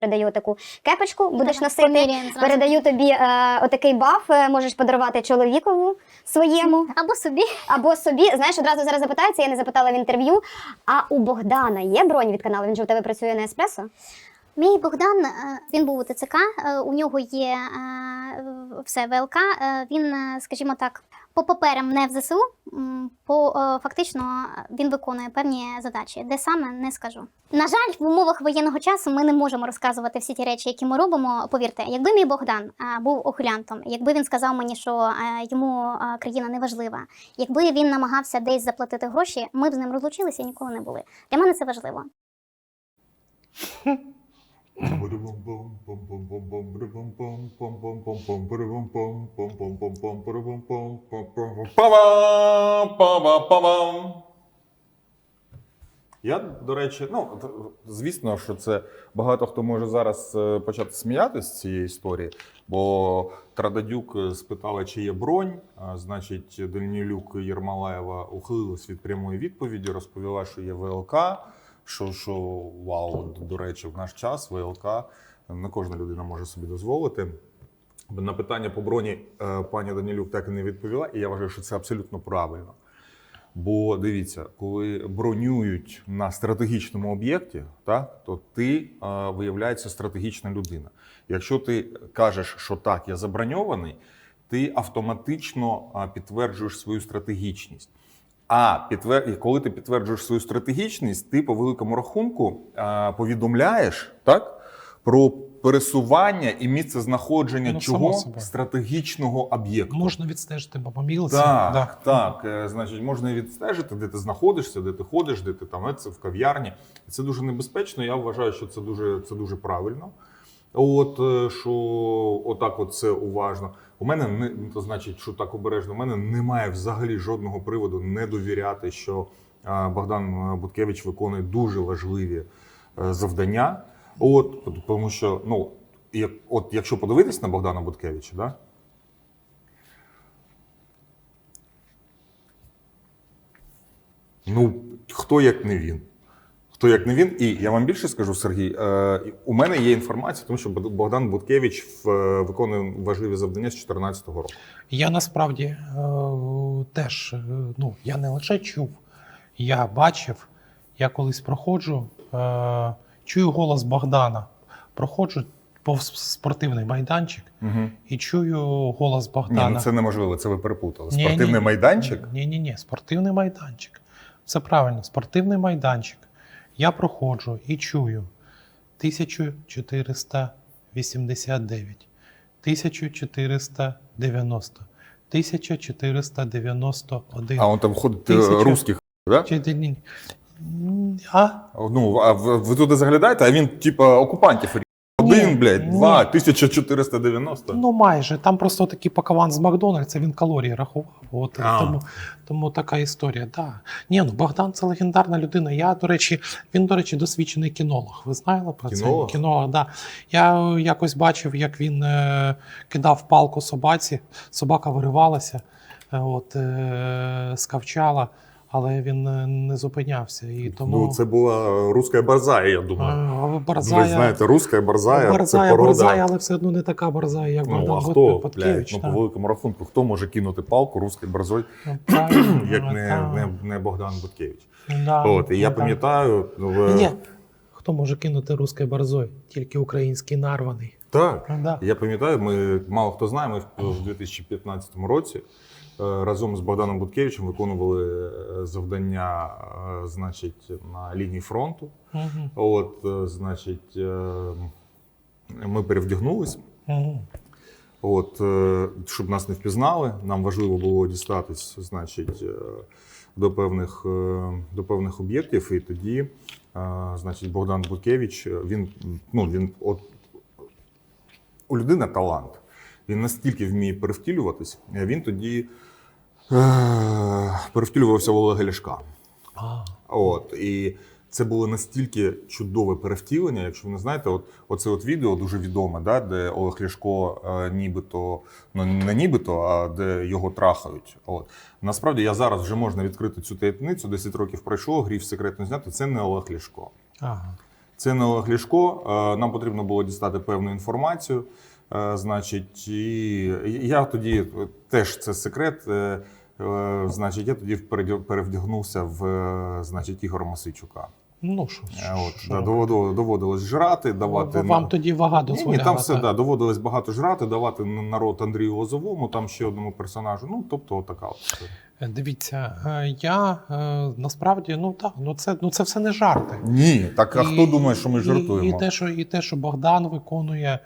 Передаю таку кепочку, будеш носити. Передаю тобі е, отакий баф, е, можеш подарувати чоловікову своєму Або собі. або собі. Знаєш, одразу зараз запитається, я не запитала в інтерв'ю. А у Богдана є бронь від каналу? Він же у тебе працює на еспресо? Мій Богдан, е, він був у ТЦК, е, у нього є е, все ВЛК. е, Він, е, скажімо так, по паперам не в ЗСУ, по е, фактично він виконує певні задачі. Де саме не скажу. На жаль, в умовах воєнного часу ми не можемо розказувати всі ті речі, які ми робимо. Повірте, якби мій Богдан е, був охулянтом, якби він сказав мені, що е, йому країна не важлива, якби він намагався десь заплатити гроші, ми б з ним розлучилися і ніколи не були. Для мене це важливо. Па-бам-па-ба-па-бам. Я, до речі, ну звісно, що це багато хто може зараз е, почати сміятися з цієї історії, бо Трададюк е, спитала, чи є бронь. Значить, Дальнілюк Єрмалаєва ухилилась від прямої відповіді, розповіла, що є ВЛК. Що, що вау, до речі, в наш час ВЛК не кожна людина може собі дозволити. На питання по броні е, пані Данілюк так і не відповіла, і я вважаю, що це абсолютно правильно. Бо дивіться, коли бронюють на стратегічному об'єкті, так, то ти е, виявляється стратегічна людина. Якщо ти кажеш, що так, я заброньований, ти автоматично е, підтверджуєш свою стратегічність. А підтвер... коли ти підтверджуєш свою стратегічність, ти по великому рахунку е, повідомляєш так, про пересування і місце знаходження Ну, чого стратегічного об'єкту. Можна відстежити по мобілці. Так, да. так. Е, Значить, можна відстежити, де ти знаходишся, де ти ходиш, де ти там е, це в кав'ярні. Це дуже небезпечно. Я вважаю, що це дуже, це дуже правильно. От е, що отак, от це уважно. У мене не то значить, що так обережно. У мене немає взагалі жодного приводу не довіряти, що Богдан Буткевич виконує дуже важливі завдання. От тому, що ну як, от якщо подивитись на Богдана Буткевича, да, Ну, хто як не він? Хто як не він? І я вам більше скажу, Сергій. Е, у мене є інформація, тому що Богдан Буткевич е, виконує важливі завдання з 2014 року. Я насправді е, теж е, ну, я не лише чув, я бачив, я колись проходжу, е, чую голос Богдана. Проходжу повз спортивний майданчик Угу. і чую голос Ні, Богдана. ну це неможливо, це ви перепутали. Ні, Спортивний ні. майданчик. Ні, ні, ні, спортивний майданчик. Все правильно, спортивний майданчик. Я проходжу і чую 1489, 1490, 1491. А он там ходить Тисяча. е, русських, да? А? Ну, а ви, ви туди заглядаєте, а він, типа, окупантів. Один, Ні, блядь, ні. два, 1490. Ну, майже. Там просто такий пакаван з Макдональдса, він калорії рахував. От, А. тому, тому така історія. Да. Ні, ну Богдан це легендарна людина. Я, до речі, він, до речі, досвідчений кінолог. Ви знали про Кінолог? це? Кінолог, да. Я якось бачив, як він е, кидав палку собаці, собака виривалася, е, от, е, скавчала, але він е, не зупинявся. І тому Ну, це була руська борзая, я думаю. е, Ви знаєте, руська борзая, борзая, це порода. борзая, але все одно не така борзая, як Ну, Богдан хто, блядь, Буткевич. ну, по великому рахунку, хто може кинути палку руській борзой, Ну, як ну, не, не, не Богдан Буткевич? Да, От, і я ну, пам'ятаю. ну, Ні, хто може кинути русською борзой? Тільки український нарваний. Так. Ну, да. Я пам'ятаю, ми мало хто знає, ми в- в 2015 році разом з Богданом Буткевичем виконували е, завдання, е, значить, на лінії фронту. Мгм, От, е, значить, е, ми перевдягнулись. мгм. От, е, щоб нас не впізнали, нам важливо було дістатись, значить, е, до певних, е, до певних об'єктів. І тоді, е, значить, Богдан Буткевич, е, він, ну, він от, у людини талант. Він настільки вміє перевтілюватись, е, він тоді е, перевтілювався в Олега Ляшка. А, От і це було настільки чудове перевтілення. Якщо ви не знаєте, от оце от відео дуже відоме, да, де Олег Ляшко е, нібито, ну не нібито, а де його трахають. От насправді я зараз вже можна відкрити цю таємницю. 10 років пройшло, гріх секретно знято. Це не Олег Ляшко. ага. Це не Олег Ляшко. Е, Нам потрібно було дістати певну інформацію. Е, Значить, і я тоді е, теж це секрет. е, е, Значить, я тоді перевдягнувся в е, значить, Ігора Масичука. Ну що, Е, От, да, доводилось, доводилось жрати, давати вам на- тоді вага дозволяла. ні, там все да, доводилось багато жрати, давати на народ Андрію Лозовому, там ще одному персонажу. Ну, тобто, така от. Е, Дивіться, е, я е, насправді, ну так, ну це, ну це все не жарти. Ні, так а І- хто думає, що ми і- жартуємо? І, те, що, і те, що Богдан виконує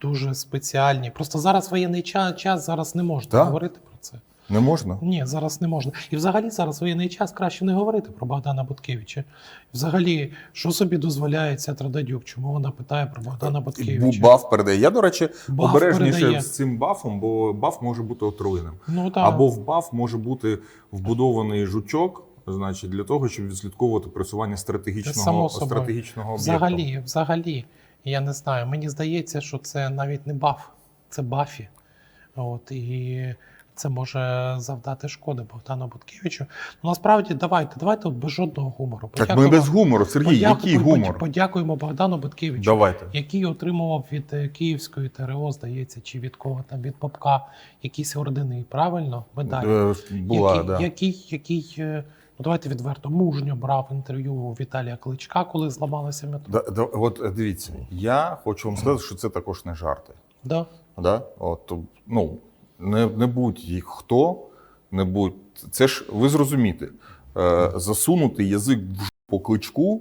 дуже спеціальні. Просто зараз воєнний час, час зараз не можна Так. говорити про це. Не можна? Ні, зараз не можна. І взагалі зараз воєнний час краще не говорити про Богдана Буткевича. Взагалі, що собі дозволяє ця Трададюк? Чому вона питає про Богдана Бу- Буткевича? Баф передає. Я, до речі, Баф обережніше передає. з цим бафом, бо баф може бути отруєним. Ну, так. Або в баф може бути вбудований жучок, значить, для того, щоб відслідковувати просування стратегічного, стратегічного об'єкту. Взагалі, взагалі, я не знаю. Мені здається, що це навіть не баф, це бафі. От, і це може завдати шкоди Богдану Буткевичу. Ну насправді давайте, давайте без жодного гумору. Так ми без гумору, Сергій, подяку- який гумор? Подякуємо Богдану Буткевичу. Давайте. який отримував від е, Київської ТРО, здається, чи від кого там, від Попка, якісь ордени, правильно? Медалі. Е, Була, який, да. який, який, е, ну давайте відверто, мужньо брав інтерв'ю у Віталія Кличка, коли зламалося метро. Да, да, от дивіться, я хочу вам сказати, що це також не жарти. Да. Да? От, ну, не, не будь їх хто, не будь. Це ж ви зрозумієте, е, засунути язик в по кличку,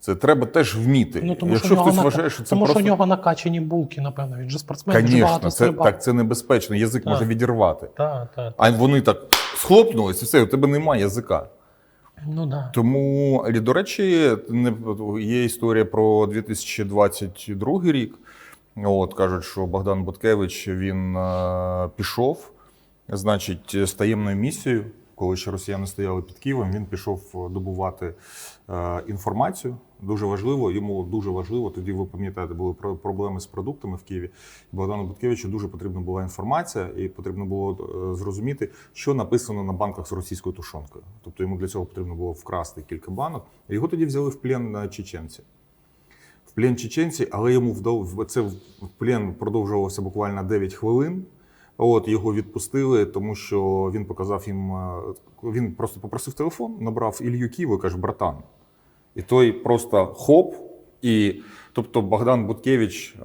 це треба теж вміти. Ну, тому Якщо що, в нього хтось вважає, що це тому просто... що у нього накачані булки, напевно. Він же спортсмен, Звісно, це, так, це небезпечно, язик Так. може відірвати. Так, так. А вони так схлопнулись, і все, у тебе немає язика. Ну да. Тому, до речі, є історія про 2022 рік. От кажуть, що Богдан Буткевич він е, пішов, значить, з таємною місією. Коли ще росіяни стояли під Києвом, він пішов добувати е, інформацію. Дуже важливо, йому дуже важливо. Тоді ви пам'ятаєте, були про- проблеми з продуктами в Києві. Богдану Буткевичу дуже потрібна була інформація, і потрібно було е, зрозуміти, що написано на банках з російською тушонкою. Тобто йому для цього потрібно було вкрасти кілька банок. Його тоді взяли в плен на чеченці. В плен чеченці, але йому вдав це в плен продовжувався буквально 9 хвилин. От його відпустили, тому що він показав їм. е, Він просто попросив телефон, набрав Ілью і каже: братан. І той просто хоп. І тобто Богдан Буткевич е,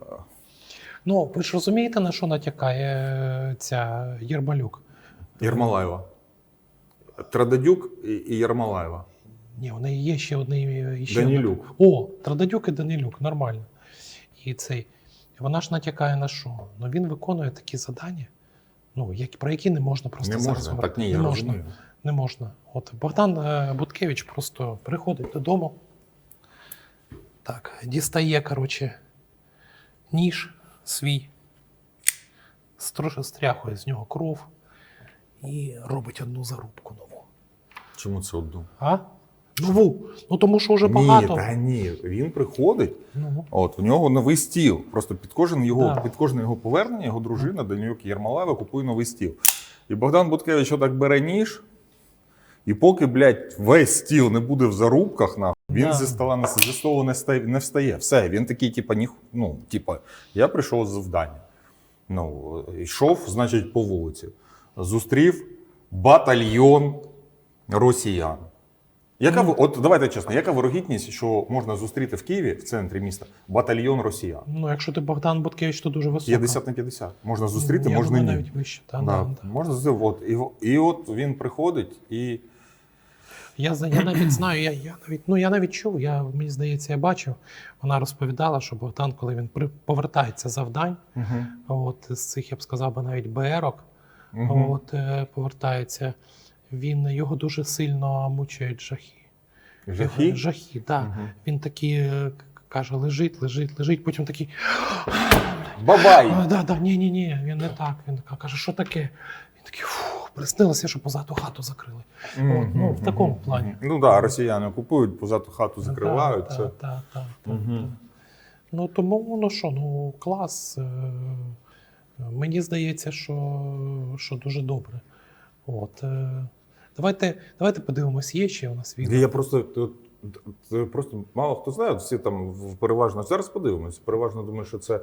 Ну, ви ж розумієте, на що натякає е, ця Єрмалюк? Єрмолаєва. Трададюк і Єрмолаєва. Ні, у неї є ще одне ще Данілюк. одне. О, Трададюк і Данилюк, нормально. І цей. Вона ж натякає на що? Ну він виконує такі завдання, ну, які, про які не можна просто Не зараз можна, говорити. так ні, не я можна. розумію. Не можна. От Богдан е, Буткевич просто приходить додому. Так, дістає, коротше, ніж свій, стряхує з нього кров і робить одну зарубку нову. Чому це одну? А? Нову. Ну тому що вже багато. Ні, та ні. Він приходить. Ну, От у нього новий стіл. Просто під кожен його Да. під кожне його повернення, його дружина Данилюк Єрмолаєва купує новий стіл. І Богдан Буткевич отак бере ніж, і поки, блядь, весь стіл не буде в зарубках, нахуй, він Да. зі стола не зі столу не стає, не встає. Все, він такий, типа, ні, ну, типа, я прийшов з завдання. Ну, йшов, значить, по вулиці. Зустрів батальйон росіян. Яка ви- от давайте чесно, яка вирогідність, що можна зустріти в Києві в центрі міста батальйон росіян? ну, якщо ти Богдан Буткевич, то дуже високо. 50 на 50. Можна зустріти, Я можна думаю, ні. навіть вище. Та, Да, да, да. Можна зустріти. От, і, і от він приходить і. Я, я навіть знаю, я, я навіть ну я навіть чув. Я мені здається, я бачив. Вона розповідала, що Богдан, коли він при, повертається завдань, от з цих я б сказав би навіть БРок, Мгм. от е, повертається. Він його дуже сильно мучають жахи. Жахи? Його- Жахи, так. Мгм. Він такий е, каже: лежить, лежить, лежить. Потім такий. Бабай! А, да, да, ні, ні, ні, він не так. Він каже, що таке? Він такий, фух, приснилося, що позаду хату закрили. От, ну, в такому плані. Ну так, да, росіяни купують, позаду хату закривають. Так, так, так. Ну тому, ну що, ну клас. е, Мені здається, що, що дуже добре. От, е, давайте, давайте подивимось, є ще у нас відео. Я просто це просто мало хто знає. Всі там переважно зараз подивимося. Переважно думаю, що це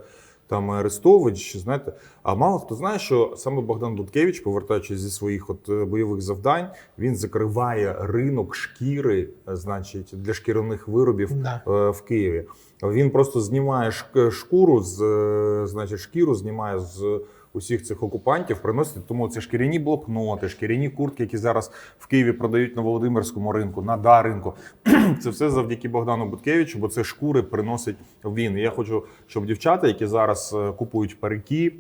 там Арестович, знаєте. А мало хто знає, що саме Богдан Буткевич, повертаючись зі своїх от е, бойових завдань, він закриває ринок шкіри, е, значить, для шкіряних виробів Да. в Києві. Він просто знімає шкуру з значить, шкіру знімає з усіх цих окупантів, приносить. Тому це шкіряні блокноти, шкіряні куртки, які зараз в Києві продають на Володимирському ринку, на да ринку. Це все завдяки Богдану Буткевичу, бо це шкури приносить він. І я хочу, щоб дівчата, які зараз е, купують парики.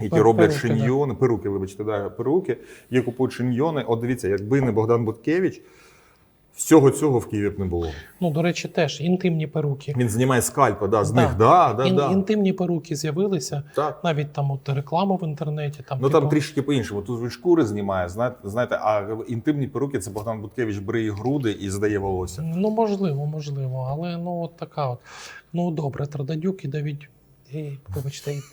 Які Пер- роблять перуки, да. шиньйони, перуки, вибачте, да, перуки, які купують шиньйони. От дивіться, якби не Богдан Буткевич, всього цього в Києві б не було. Ну, до речі, теж інтимні перуки. Він знімає скальпи, да, з Да. них, да, да, Ін- да. Інтимні перуки з'явилися. Так. Навіть там от реклама в інтернеті. Там, Ну там типу, трішки по-іншому. Тут він шкури знімає, знаєте, а інтимні перуки це Богдан Буткевич бриє груди і здає волосся. Ну, можливо, можливо. Але ну от така от. Ну, добре, Трададюк і Давід. Ей, вибачте. і-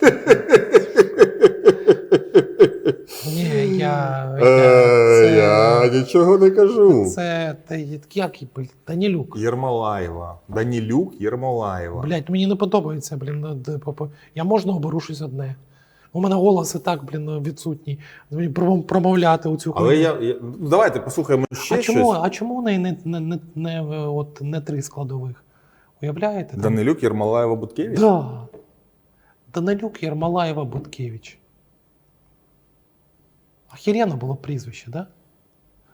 Ні, я. Е, я нічого не кажу. це, та, як, блін, Данілюк. Єрмолаєва. Данілюк Єрмолаєва. Блять, мені не подобається, блін. ну, Я можна оберу щось одне. У мене голос і так, блін, відсутній. Мені пром- промовляти оцю Але я, я давайте послухаємо ще а чому, щось. а чому у неї не, не, не, не, от, не три складових? Уявляєте? Данилюк Єрмолаєва Буткевич. Да. Данилюк Єрмолаєва Буткевич. Охеренно було прізвище, да?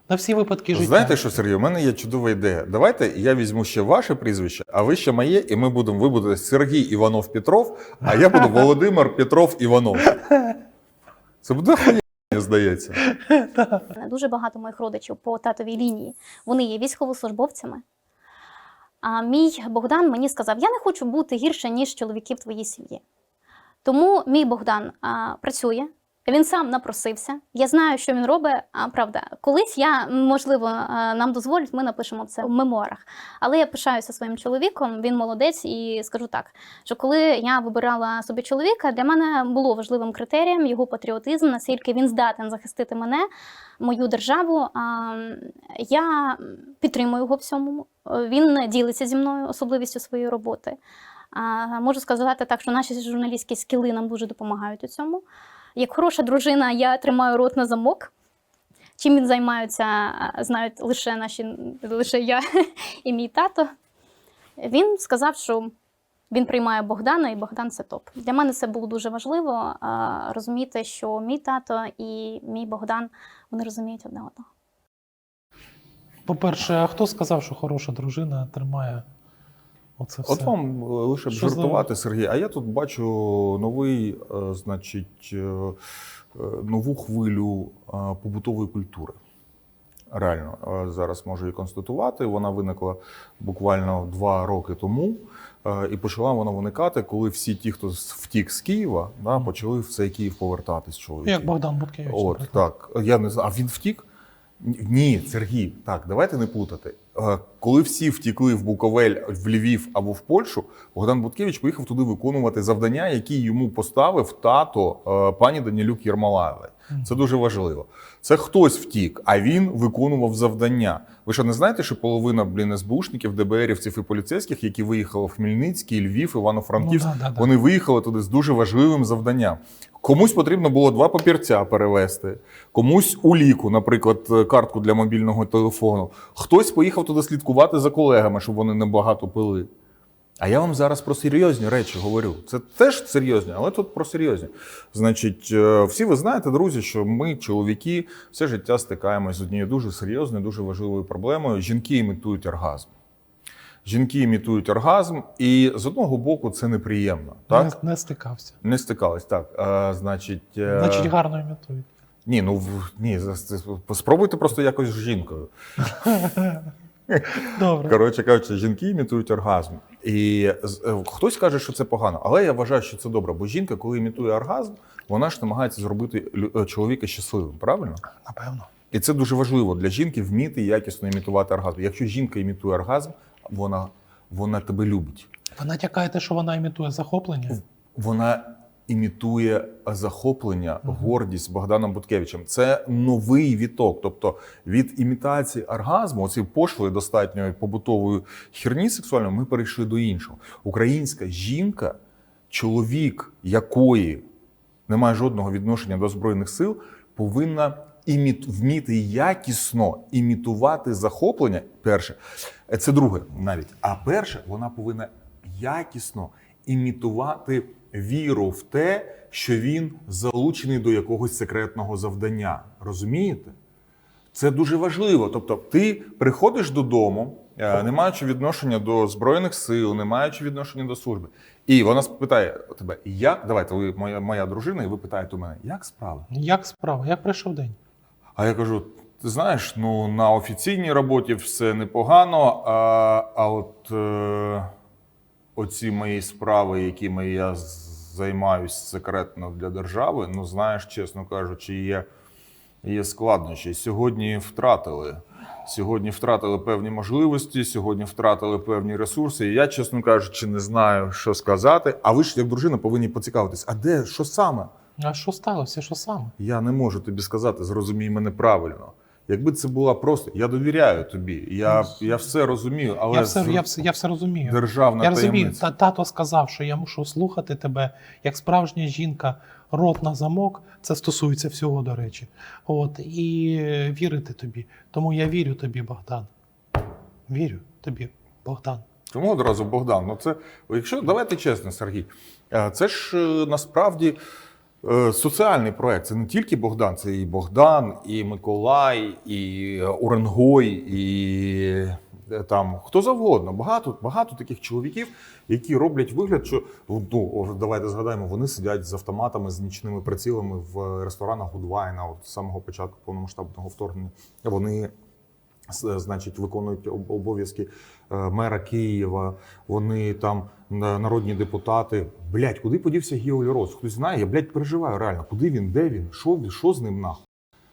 На всі випадки життя. Знаєте що, Сергій, у мене є чудова ідея. Давайте я візьму ще ваше прізвище, а ви ще моє, і ми будемо, ви будете Сергій Іванов Петров, а я буду Володимир Петров Іванов. Це буде хуйня, здається. Дуже багато моїх родичів по татовій лінії. Вони є військовослужбовцями. А мій Богдан мені сказав: я не хочу бути гірше, ніж чоловіки в твоїй сім'ї. Тому мій Богдан а, працює. Він сам напросився. Я знаю, що він робить. А правда, колись я можливо нам дозволять, ми напишемо це в мемуарах. Але я пишаюся своїм чоловіком. Він молодець, і скажу так, що коли я вибирала собі чоловіка, для мене було важливим критерієм його патріотизм, наскільки він здатен захистити мене, мою державу. Я підтримую його в цьому. Він ділиться зі мною особливістю своєї роботи. Можу сказати так, що наші журналістські скіли нам дуже допомагають у цьому. Як хороша дружина, я тримаю рот на замок. Чим він займається, знають лише наші, лише я і мій тато. Він сказав, що він приймає Богдана, і Богдан це топ. Для мене це було дуже важливо розуміти, що мій тато і мій Богдан вони розуміють одне одного. По-перше, а хто сказав, що хороша дружина тримає оце все? От вам е, лише б Що за- жартувати, Сергій. А я тут бачу новий, е, значить, е, нову хвилю побутової культури. Реально, зараз можу її констатувати. Вона виникла буквально два роки тому, і почала вона виникати, коли всі ті, хто втік з Києва, да, почали в цей Київ повертатись. Чоловіки. Як Богдан Буткевич. От наприклад. так. Я не знаю. А він втік? Ні, Сергій, так, давайте не плутати. Е, Коли всі втікли в Буковель, в Львів або в Польщу, Богдан Буткевич поїхав туди виконувати завдання, які йому поставив тато е, пані Данілюк Єрмолаєвої. Це дуже важливо. Це хтось втік, а він виконував завдання. Ви що не знаєте, що половина блін СБУшників, ДБРівців і поліцейських, які виїхали в Хмельницький, Львів, Івано-Франківськ, Ну, да, да, да. вони виїхали туди з дуже важливим завданням. Комусь потрібно було два папірця перевезти, комусь уліку, наприклад, е, картку для мобільного телефону. Хтось поїхав туди слідкувати за колегами, щоб вони не багато пили. А я вам зараз про серйозні речі говорю. Це теж серйозні, але тут про серйозні. Значить, е, всі ви знаєте, друзі, що ми, чоловіки, все життя стикаємося з однією дуже серйозною, дуже важливою проблемою. Жінки імітують оргазм. Жінки імітують оргазм, і з одного боку це неприємно. Так? Не, не стикався. Не стикались, так. Е, значить, е, Значить, гарно імітують. ні, ну ні, спробуйте просто якось з жінкою. Добре. Коротше кажучи, жінки імітують оргазм. І е, хтось каже, що це погано, але я вважаю, що це добре. Бо жінка, коли імітує оргазм, вона ж намагається зробити чоловіка щасливим, правильно? Напевно. І це дуже важливо для жінки вміти якісно імітувати оргазм. Якщо жінка імітує оргазм, вона, вона тебе любить. Ви натякаєте, що вона імітує захоплення? Вона імітує захоплення, гордість Богданом Буткевичем. Це новий віток. Тобто від імітації оргазму, оцієї пошлої достатньо побутової херні сексуальної, ми перейшли до іншого. Українська жінка, чоловік якої немає жодного відношення до збройних сил, повинна іміт, вміти якісно імітувати захоплення. Перше, Е, це друге навіть. А перше, вона повинна якісно імітувати віру в те, що він залучений до якогось секретного завдання. Розумієте? Це дуже важливо. Тобто, ти приходиш додому, е, не маючи відношення до збройних сил, не маючи відношення до служби, і вона спитає тебе, як давайте, ви моя, моя дружина, і ви питаєте у мене, як справи? Як справа? Як пройшов день? А я кажу: ти знаєш, ну на офіційній роботі все непогано, а, а от е, оці мої справи, якими я займаюсь секретно для держави, ну знаєш, чесно кажучи, є, є складнощі. Сьогодні втратили. Сьогодні втратили певні можливості, сьогодні втратили певні ресурси. І я, чесно кажучи, не знаю, що сказати. А ви ж, як дружина, повинні поцікавитись, а де, що саме? А що сталося? Що саме? Я не можу тобі сказати, зрозумій мене правильно. Якби це була просто, я довіряю тобі, я, я все розумію, але Я все, я, все, я все розумію. державна Я розумію, таємниця. та, тато сказав, що я мушу слухати тебе як справжня жінка, рот на замок. Це стосується всього, до речі. От, і вірити тобі. Тому я вірю тобі, Богдан. Вірю тобі, Богдан. Тому одразу Богдан. Ну це, якщо давайте чесно, Сергій, е, це ж е, насправді соціальний проект. Це не тільки Богдан, це і Богдан, і Миколай, і Уренгой, і е, там хто завгодно. Багато, багато таких чоловіків, які роблять вигляд, що ну давайте згадаємо, вони сидять з автоматами, з нічними прицілами в ресторанах Гудвайна от з самого початку повномасштабного вторгнення. Вони значить, виконують обов'язки е, мера Києва, вони там народні депутати. Блять, куди подівся Гео Лерос? Хтось знає, я блядь, переживаю реально. Куди він, де він? Що, що з ним нахуй?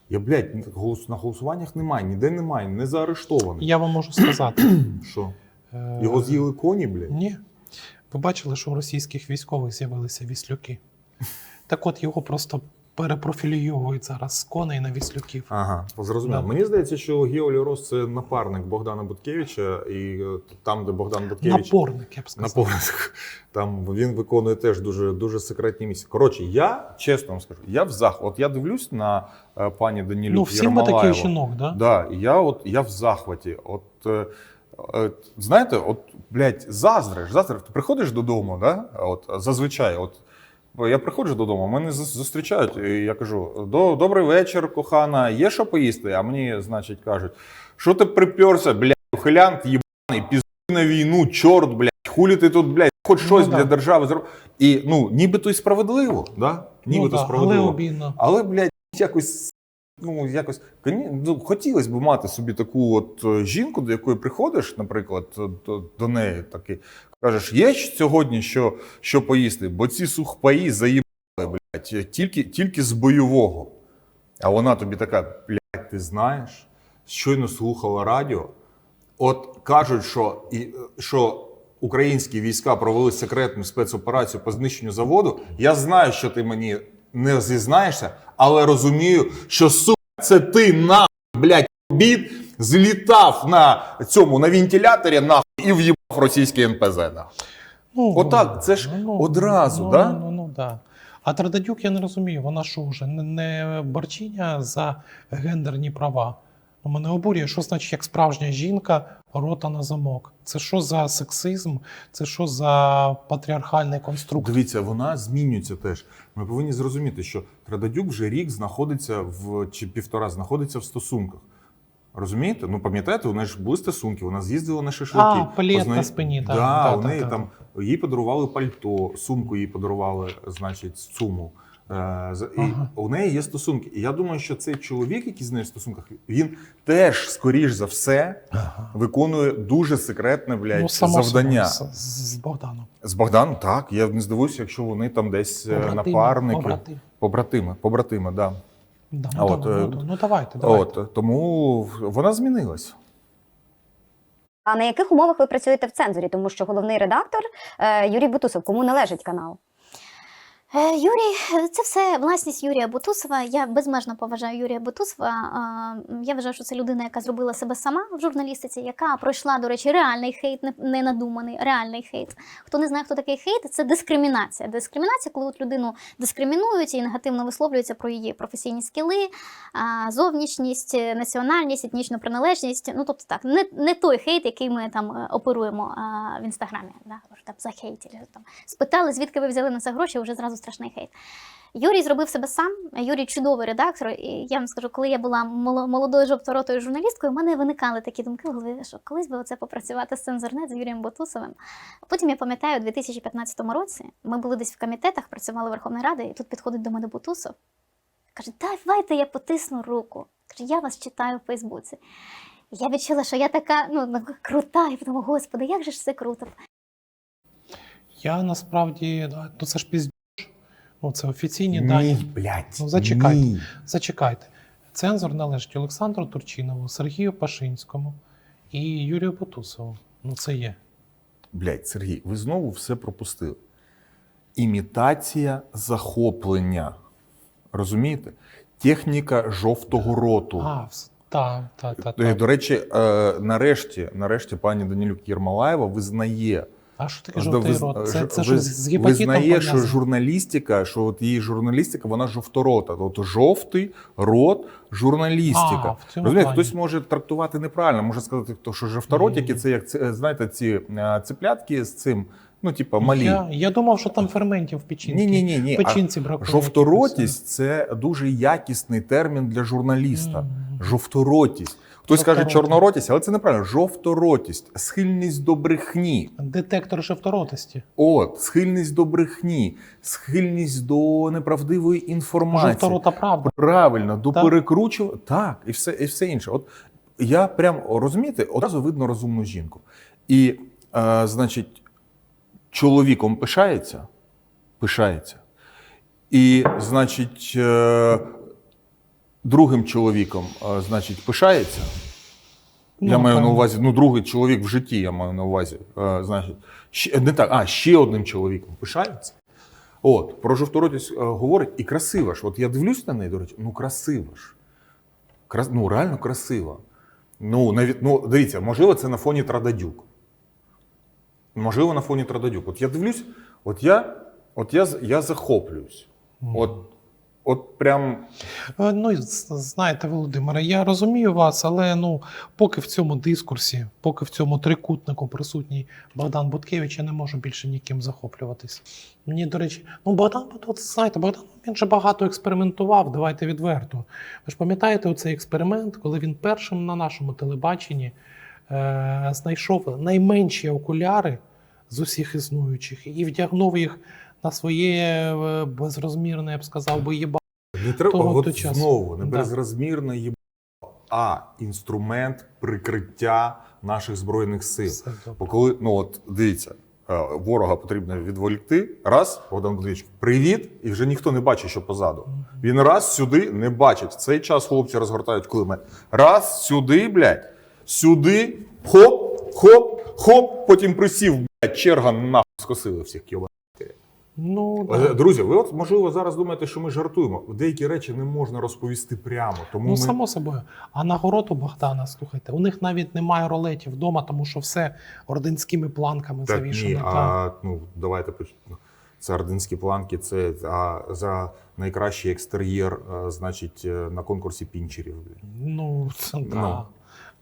Я, блядь, на голосуваннях немає, ніде немає, не заарештований. Я вам можу сказати. Що? е, Його з'їли коні, блядь? Ні. Ви бачили, що у російських військових з'явилися віслюки. Так от його просто перепрофілюють зараз з коней на віслюків. Ага, зрозуміло. Да. Мені здається, що Гео Лерос це напарник Богдана Буткевича, і е, там, де Богдан Буткевич. Напорник, я б сказав. погляд. Там він виконує теж дуже дуже секретні місії. Коротше, я чесно вам скажу, я в зах. От я дивлюсь на е, пані Данілюк Ну, всі ми таких жінок, да? Да, і я от я в захваті. От е, знаєте, от блядь, заздриш, заздриш. Ти приходиш додому, да? От зазвичай, от. Я приходжу додому, мене зустрічають, і я кажу: добрий вечір, кохана, є що поїсти? А мені, значить, кажуть, що ти приперся, блядь, ухилянт їбаний, пізди на війну, чорт, блядь, хулі ти тут, блядь, хоч Ну, щось да. для держави зробив. І ну, нібито й справедливо, да? Ну, Нібито да, але справедливо. обідно. Але, блядь, якось. Ну, якось ну, хотілося б мати собі таку от е, жінку, до якої приходиш, наприклад, до, до неї таки кажеш, є сьогодні що, що поїсти, бо ці сухпаї заїбали, блядь, тільки, тільки з бойового. А вона тобі така, блядь, ти знаєш, щойно слухала радіо. От кажуть, що, і, е, що українські війська провели секретну спецоперацію по знищенню заводу. Я знаю, що ти мені не зізнаєшся, але розумію, що сука, це ти на блядь, обід злітав на цьому на вентиляторі нахуй і в'їбав російський НПЗ. Ну, Отак, це ж одразу, ну, да? Ну, ну, ну, да. А Трададюк, я не розумію, вона що вже не, не борчиня за гендерні права. Ну, Мене обурює, що значить, як справжня жінка, рота на замок. Це що за сексизм, це що за патріархальний конструкт? Дивіться, вона змінюється теж. Ми повинні зрозуміти, що Трададюк вже рік знаходиться в чи півтора знаходиться в стосунках. Розумієте? Ну пам'ятаєте, у неї ж були стосунки, вона з'їздила на шашлики. А, палет Познай- на спині, Да, так, так, у неї так. там їй подарували пальто, сумку їй подарували, значить, суму. Е, І Ага. у неї є стосунки. І я думаю, що цей чоловік, який з нею в стосунках, він теж, скоріш за все, Ага. виконує дуже секретне блядь, Ну, само завдання. з, з Богданом. З Богданом, так. Я не здивуюся, якщо вони там десь е, Побратими, напарники. побратими. Побратими, побратими, да. Да, А ну, от, давай, е, ну, ну давайте, давайте. От, тому вона змінилась. А на яких умовах ви працюєте в цензурі? Тому що головний редактор е, Юрій Бутусов, кому належить канал? Е, Юрій, це все власність Юрія Бутусова. Я безмежно поважаю Юрія Бутусова. Я вважаю, що це людина, яка зробила себе сама в журналістиці, яка пройшла, до речі, реальний хейт, не- надуманий, реальний хейт. Хто не знає, хто такий хейт, це дискримінація. Дискримінація, коли от людину дискримінують і негативно висловлюються про її професійні скіли, зовнішність, національність, етнічну приналежність. Ну тобто так, не, не той хейт, який ми там е, оперуємо в інстаграмі. Да? Там захейтили, там спитали, звідки ви взяли на це гроші, вже зразу страшний хейт. Юрій зробив себе сам. Юрій чудовий редактор. І я вам скажу, коли я була молодою жовторотою журналісткою, в мене виникали такі думки в голові, що колись би оце попрацювати з цензорнет з Юрієм Ботусовим. Потім я пам'ятаю, у 2015 році ми були десь в комітетах, працювали Верховної Ради, і тут підходить до мене Бутусов. Каже, давайте я потисну руку. Каже, я вас читаю в Фейсбуці. Я відчула, що я така ну, ну, крута, і подумала, господи, як же ж це круто. Я насправді, ну це ж піздюш. Ну, це офіційні дані. Блядь. Ну, зачекайте. Ні. Зачекайте. Цензор належить Олександру Турчинову, Сергію Пашинському і Юрію Бутусову. Ну, це є. Блядь, Сергій, ви знову все пропустили. Імітація захоплення. Розумієте? Техніка жовтого роту. А, вс- та, та, та, Е, та. До речі, е, нарешті, нарешті пані Данилюк Єрмолаєва визнає, А що таке жовтий виз- рот? Це, це виз- з гепатитом визнає, що журналістика, що от її журналістика, вона жовторота. Тобто жовтий рот журналістика. А, Розумієте, хтось може трактувати неправильно, може сказати, що жовторотики, це як це, знаєте, ці е, циплятки з цим, ну, типа, малі. Я, я думав, що там ферментів в печінці. Ні, ні, ні, печінці бракує. Жовторотість це дуже якісний термін для журналіста. Мгм. Жовторотість. Хтось каже чорноротість, але це неправильно. Жовторотість, схильність до брехні. Детектор жовторотості. От, схильність до брехні, схильність до неправдивої інформації. Жовторота правда. Правильно, до Так. перекручування. Так, і все, і все інше. От я прям розумієте, одразу видно розумну жінку. І, е, значить, чоловіком пишається, пишається. І, значить, е, другим чоловіком, е, значить, пишається. Я Ну, маю на увазі, ну, другий чоловік в житті, я маю на увазі. Е, значить, ще, не так, а ще одним чоловіком пишається. От, про жовторотість говорить, і красива ж. От я дивлюсь на неї, до речі, ну красива ж. Крас, ну, реально красива. Ну, навіть, ну, дивіться, можливо, це на фоні Трададюк. Можливо, на фоні Трададюк. От я дивлюсь, от я, от я, я захоплююсь. От, от прям. Е, Ну, знаєте, Володимире, я розумію вас, але ну, поки в цьому дискурсі, поки в цьому трикутнику присутній Богдан Буткевич, я не можу більше ніким захоплюватись. Мені, до речі, ну Богдан, от, знаєте, Богдан він же багато експериментував, давайте відверто. Ви ж пам'ятаєте оцей експеримент, коли він першим на нашому телебаченні знайшов найменші окуляри з усіх існуючих і вдягнув їх на своє е, безрозмірне, я б сказав би, їба. Не треба Того от часу. знову не Да. безрозмірне їбало, а інструмент прикриття наших збройних сил. Все. Бо коли, ну от дивіться, е, ворога потрібно відволікти. Раз, Богдан Будович, привіт, і вже ніхто не бачить, що позаду. Він раз сюди не бачить. В цей час хлопці розгортають кулемет. Раз сюди, блядь, сюди, хоп, хоп, хоп, потім присів, блядь, черга нахуй скосили всіх кіло. Ну, Е, да. Друзі, ви от можливо зараз думаєте, що ми жартуємо. Деякі речі не можна розповісти прямо. Тому ну ми... само собою. А нагород у Богдана, слухайте, у них навіть немає ролетів вдома, тому що все орденськими планками так, завішано. ні, а ну давайте почнемо. Це орденські планки, це а, за найкращий екстер'єр, значить, е, на конкурсі пінчерів. Ну, це, Ну.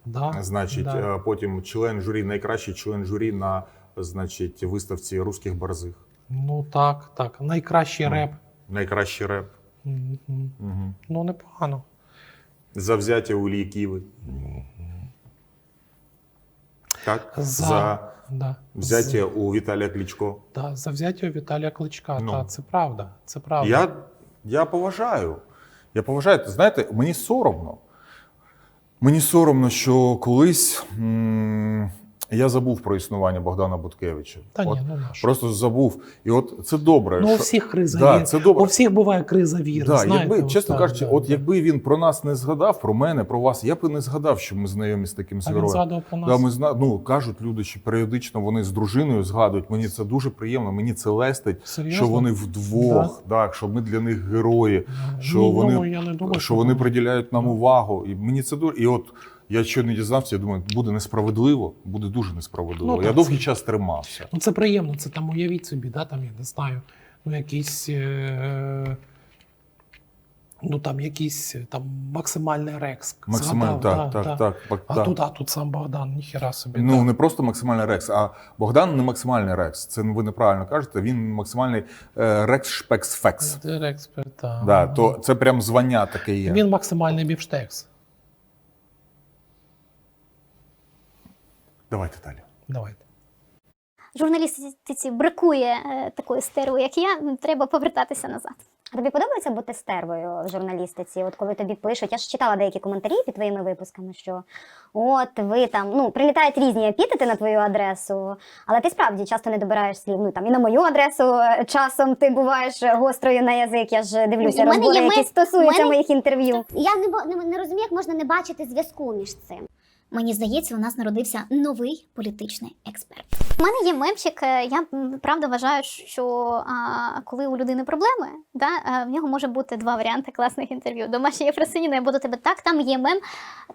Да. Значить, да. е, потім член журі, найкращий член журі на значить, виставці руських борзих. ну так, так. Найкращий Ну. реп. Найкращий реп. Мгм. Угу. Ну, непогано. Завзяття у Ківи. Так? За, За да. взяття у Віталія Кличко. Да, за взяття у Віталія Кличка. Ну. Та, це правда. Це правда. Я, я поважаю. Я поважаю. Знаєте, мені соромно. Мені соромно, що колись Я забув про існування Богдана Буткевича. Та От ні, ну наш. Просто забув. І от це добре. Ну, у всіх криза Да, віри. це добре. У всіх буває криза віри. Да, знаєте, якби, чесно так, кажучи, да, от да. якби він про нас не згадав, про мене, про вас, я б і не згадав, що ми знайомі з таким героєм. про нас. Да, ми зна... ну, кажуть люди, що періодично вони з дружиною згадують. Мені це дуже приємно, мені це лестить, Серйозно? що вони вдвох, так, що ми для них герої, Ну, що ні, вони, ну, я не думаю, що вони вони- приділяють нам увагу. І мені це дуже. І от я що не дізнався, я думаю, буде несправедливо, буде дуже несправедливо. Ну, я так, довгий це- час тримався. Ну, це приємно, це там уявіть собі, да, там, я не знаю, ну якийсь. Е... Ну там якийсь е, там максимальний рекс. Максимально згадав, так, да, так, да. так, так. А так. тут, а тут сам Богдан, ніхера собі. Ну да. не просто максимальний рекс, а Богдан не максимальний рекс. Це ви неправильно кажете. Він максимальний е, рекс шпекс фекс. Це так. Да, то це прям звання таке є. Він максимальний бівштекс. Давайте далі. Давайте. Журналістиці бракує е, такої стерви, як я. Треба повертатися назад. А тобі подобається бути стервою в журналістиці? От коли тобі пишуть, я ж читала деякі коментарі під твоїми випусками, що от ви там ну прилітають різні епітети на твою адресу, але ти справді часто не добираєш слів. Ну там і на мою адресу е, часом ти буваєш гострою на язик. Я ж дивлюся розбори, які стосуються мене- моїх інтерв'ю. Я не, бо- не, не розумію, як можна не бачити зв'язку між цим. Мені здається, у нас народився новий політичний експерт. У мене є мемчик. е, Я правда вважаю, що а, коли у людини проблеми, да, е, в нього може бути два варіанти класних інтерв'ю. Домашня Єфросиніна, я буду тебе так, там є мем.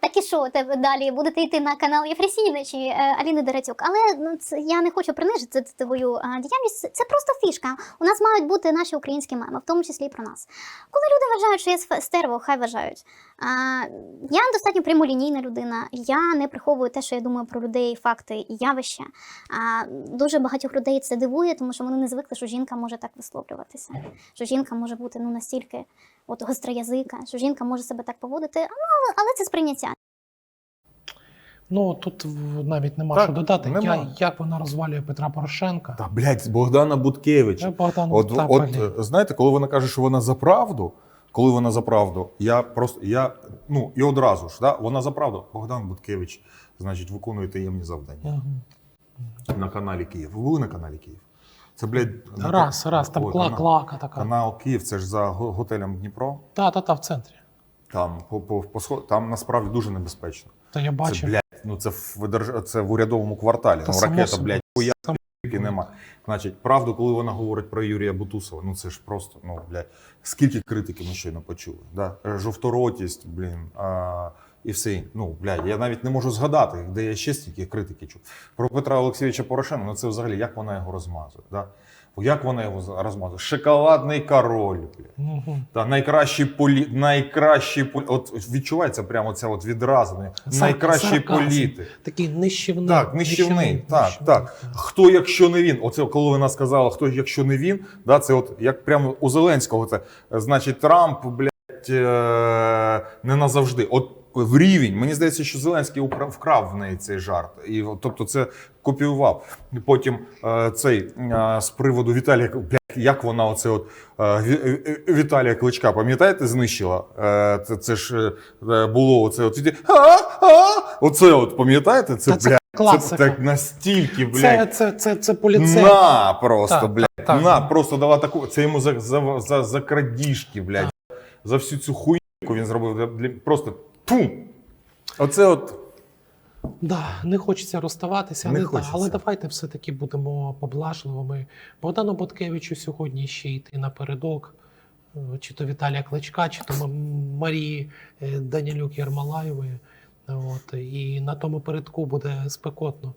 Так і що тебе далі будете йти на канал Єфросініни чи е, Аліни Дерецюк. Але ну це я не хочу принижити твою а, діяльність. Це просто фішка. У нас мають бути наші українські меми, в тому числі і про нас. Коли люди вважають, що я стерво, хай вважають. А, я достатньо прямолінійна людина. Я не приховую те, що я думаю про людей, факти і явища. А, дуже багатьох людей це дивує, тому що вони не звикли, що жінка може так висловлюватися. Що жінка може бути ну настільки от гостроязика, що жінка може себе так поводити. Ну, але це сприйняття. Ну тут навіть нема Так, що додати. нема. Я, як вона розвалює Петра Порошенка. Та блядь, Богдана Буткевича. Богдан От, та, от е, знаєте, коли вона каже, що вона за правду, коли вона за правду, я просто я ну і одразу ж, да, вона за правду. Богдан Буткевич, значить, виконує таємні завдання Мгм. на каналі Київ. Ви були на каналі Київ? Це, блядь, на- Раз, раз, там Ой, кла, канал, клака така. канал Київ, це ж за готелем Дніпро. Та, та, та, в центрі. Там по, по, по там насправді дуже небезпечно. Та я Це, блядь, ну це в це в урядовому кварталі. Та ну, ракета, блядь, хуя Тільки нема. Значить, правду, коли вона говорить про Юрія Бутусова, ну це ж просто, ну блядь, скільки критики ми щойно почули. Да? Е, Жовторотість, блін, а, і все. Ну, блядь, я навіть не можу згадати, де я ще стільки критики чув. Про Петра Олексійовича Порошенка, ну це взагалі як вона його розмазує. Да? Як вона його розмазує? Шоколадний король. Мгм. Та найкращий полі... найкращий полі... От відчувається прямо ця от відразу. Найкращий політик. Такий нищівний. Так, нищівний. Так, нищівний. так. Хто, якщо не він? Оце коли вона сказала, хто, якщо не він, да, це от як прямо у Зеленського, це значить Трамп, блядь, е, не назавжди. От в рівень. Мені здається, що Зеленський вкрав в неї цей жарт. І, тобто це копіював. Потім е, цей е, з приводу Віталія, блядь, як вона оце от е, Ві- Віталія Кличка, пам'ятаєте, знищила? Це, це ж було оце от. Оце от, пам'ятаєте? Це, це блядь, класика. це так настільки, блядь. Це, це, це, це поліцей. На просто, Так, блядь. так. На, просто дала таку. Це йому за, за, за, за крадіжки, блядь. За всю цю хуйку він зробив. для- для- Просто пум. Оце от. Да, не хочеться розставатися, Не але, да, хочеться. але давайте все-таки будемо поблажливими. Богдану Боткевичу сьогодні ще йти напередок, е, чи то Віталія Кличка, чи то Марії е, Данілюк Ярмалаєвої. От, і на тому передку буде спекотно.